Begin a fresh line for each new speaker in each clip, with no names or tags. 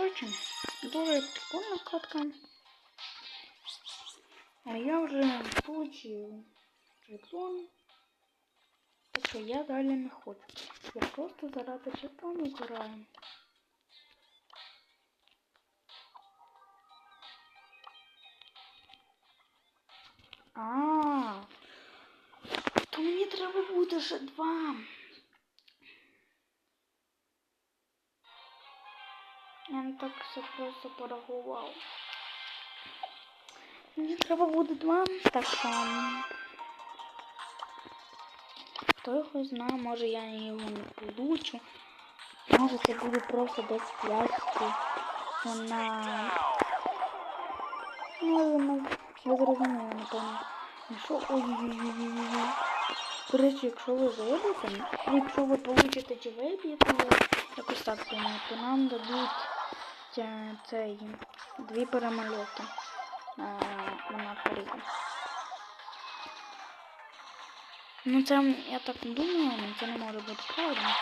коротше, дуже прикольна катка. А я вже получив жетон. Що я далі не хочу. Я просто заради жетону граю. А, то мені треба буде ще два. Все просто порахував. Мені треба буде два, так що. Хто його знає, може я його не получу. Може це буде просто десь пляшки. Вона. Ну, ну, ви зрозуміли, напевно. Ну що, ой-ой-ой-ой-ой. До якщо ви виб'єте, якщо ви получите чи виб'єте, якось так думаю, то нам дадуть цей дві перемальовки а, на порівні. Ну це я так думаю, але це не може бути правильно.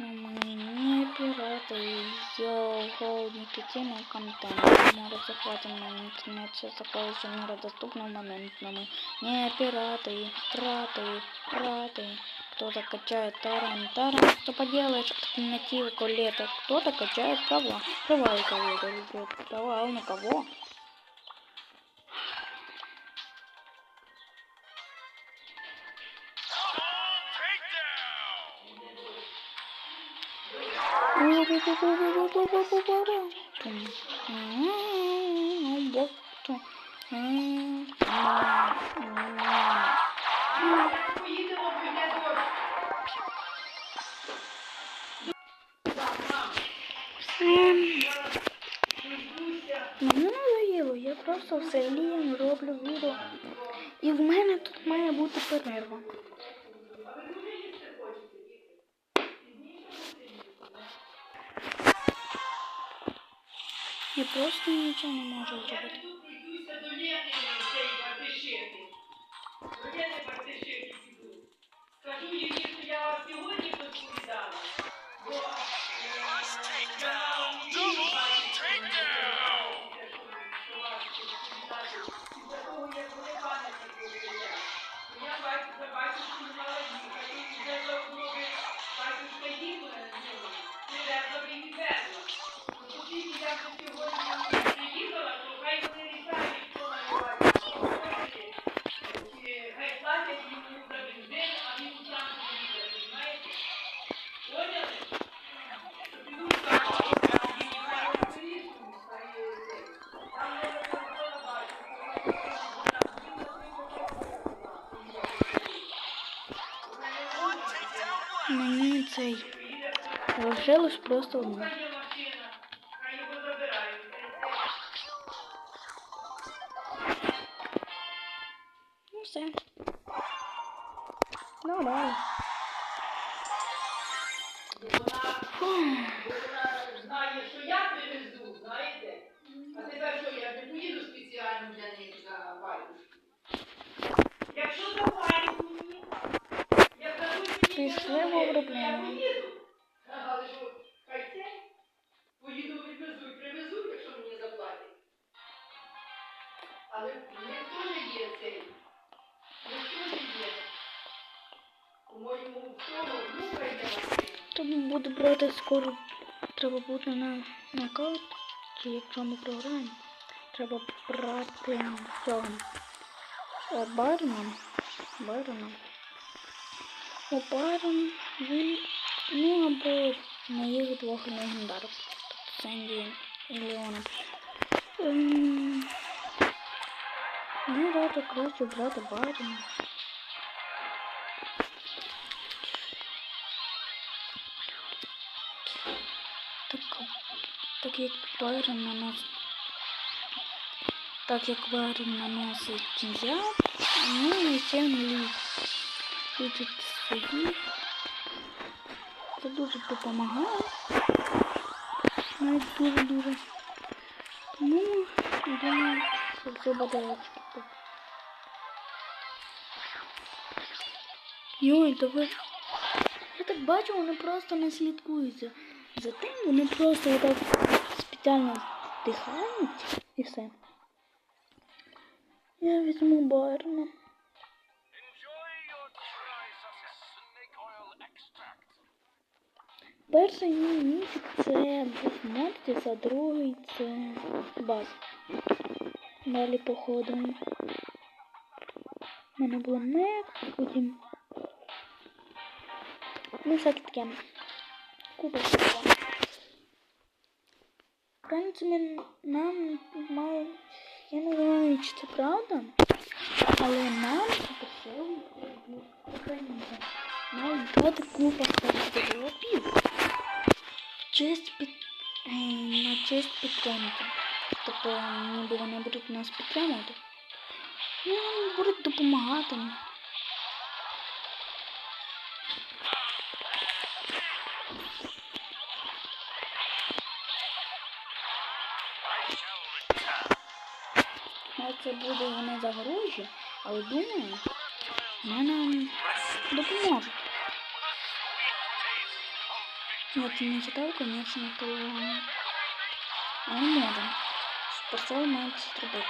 Ну ми не пірати, йоу, голодники тіми контент. Море захватимо інтернет, все такого що недоступно моментно. Не пірати, трати, трати. Кто-то качает таран, таран, что поделаешь, альтернативы колета. Кто-то качает права, права и кого-то права на кого?
Поїдемо,
просто все лієм роблю відео. І в мене тут має бути перерва. Я просто нічого не можу зробити. Мені цей лишилось просто одне.
Них теж є цей. В них теж є. По-моєму, в внука йде машина.
Тому буду брати скоро. Треба буде на нокаут. Чи якщо ми програємо, треба брати цього. Е, Барна. Барна. О, Барн, він, ну або моїх двох легендарів. Тобто Сенді і Леона. Ем, ну, рада краще брати Барна. Так, так як Байрон наносить. Так як Байрон наносить кінця, ну і ще не лічить свої. Це дуже допомагає. Навіть дуже-дуже. Тому думаю, що все буде Йой, да ви... Як так бачу, вони просто не слідкують за, тим, вони просто отак спеціально дихають і все. Я візьму
extract.
Перший мій місяць це Мортіс, а другий це баз. Далі походимо. У мене було мек, потім. Ну, всяке таке. Купа. В принципі, нам має. Я не знаю, чи це правда, але нам попросили українцям. Мають дати купа стартапів в честь під... е, на честь підтримки. Тобто ніби вони будуть нас підтримувати. Ну, вони будуть допомагати. Ну, це буде вони за гроші, але думаю, нам допоможуть. Я не читав, звісно, то але можемо. Суперсел має це зробити.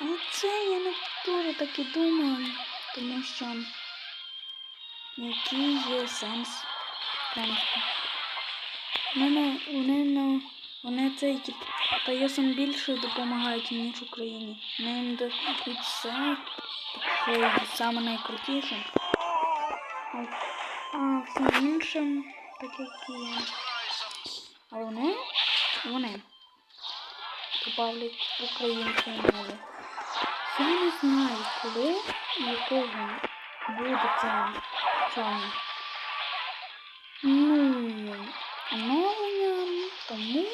Але це я не дуже так і думаю, тому що який є сенс принципі. Вони, вони, на, вони цей тип, та ясен більше допомагають, ніж Україні. Вони їм дають все таке саме найкрутіше. А, всім іншим, так як і а вони, вони добавлять української мови. Я не знаю, коли і якого буде це цьому. Ну, оновлення тому,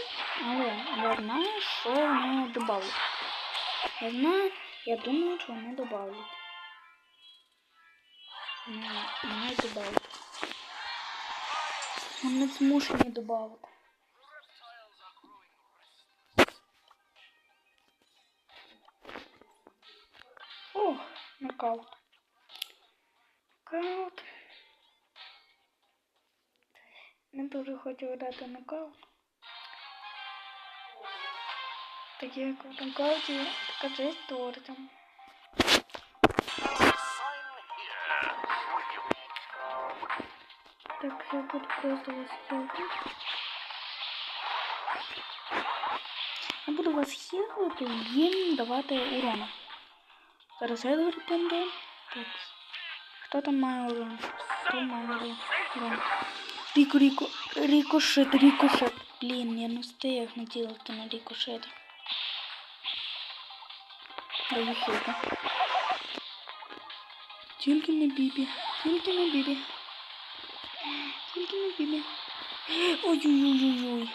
але я знаю, що вони добавлять. Я знаю, я думаю, що вони добавлять. Вони мають добавити. Вони змушені добавити. Ох, нокаут. Нокаут. Не дуже хочу грати нокаут. Так як в нокауті така жесть твориться.
Sign here.
Так, я буду просто вас хілити. Я буду вас хілити і їм давати урона. Зараз Едвард помре. Так. Хто там має урон? Хто має урон? урон? Ріко, ріко, рікошет, рікошет. Блін, я не встиг наділити на рікошет. Даю хілку. Тільки не бібі, тільки не бібі. Тільки не бібі. Ой-ой-ой-ой-ой.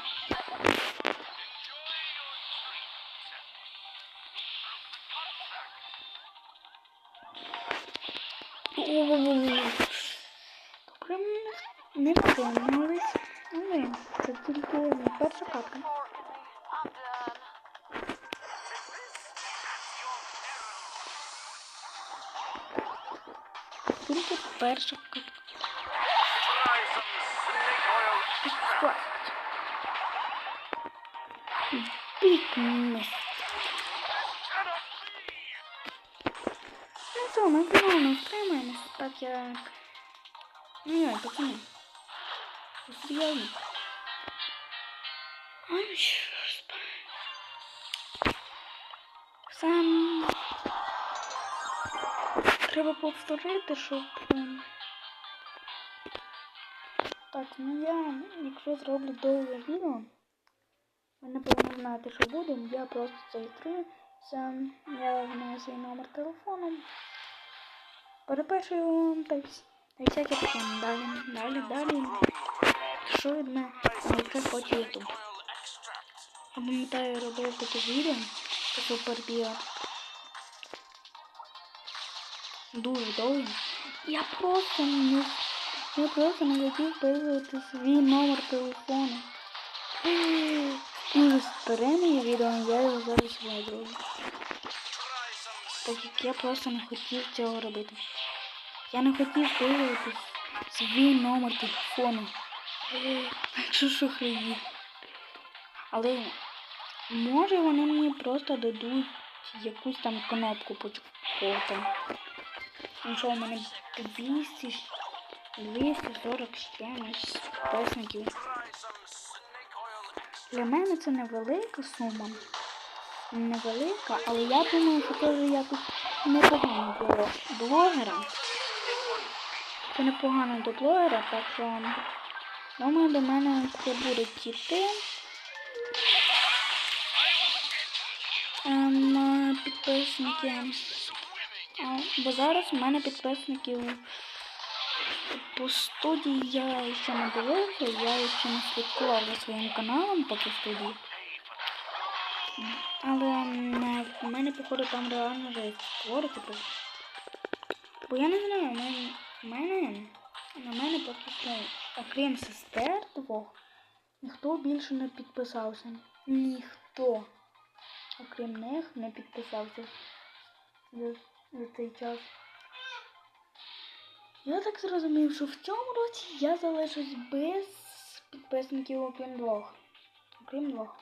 Ой-ой-ой. Добре, не втримались. Але це тільки перша капка. Тільки перша капка.
Try some snake oil extract.
Пікнес. Ну що, ми знову втримаємось, так як... Ну йой, пацани. Ви Серйозно. Ой, що ж. Сам... Треба повторити, щоб... ем, Так, ну я, якщо зроблю довге відео, ви напевно знаєте, що буде. Я просто зареєструюся. Я знаю свій номер телефону. Перепишу вам та й вс- всяке таке. Далі, далі, далі. Що від мене, яке хоче ютуб. Я пам'ятаю, робив таке відео, це супер біо. Дуже довго. Я просто не, я просто не хотів вписувати свій номер телефону. Дуже старе моє відео, я його зараз.
Try
Так як я просто не хотів цього робити. Я не хотів дивитись свій номер телефону. Якщо шахраї. Але може вони мені просто дадуть якусь там кнопку почекати. Ну що, у мене 200, 240 з чимось підписників. Для мене це невелика сума. Невелика, але я думаю, що це якось непогано для блогера. Це непогано для блогера, так що думаю, до мене це буде йти. Ем, підписники. Бо зараз у мене підписників по студії я ще не дивився, я ще не слідкував за своїм каналом по студії. Але в мене, походу, там реально вже створити. бо- Бо я не знаю, у мене, мене на мене поки що, окрім сестер двох, ніхто більше не підписався. Ніхто. Окрім них не підписався за цей час. Я так зрозумів, що в цьому році я залишусь без підписників окрім двох. Окрім двох.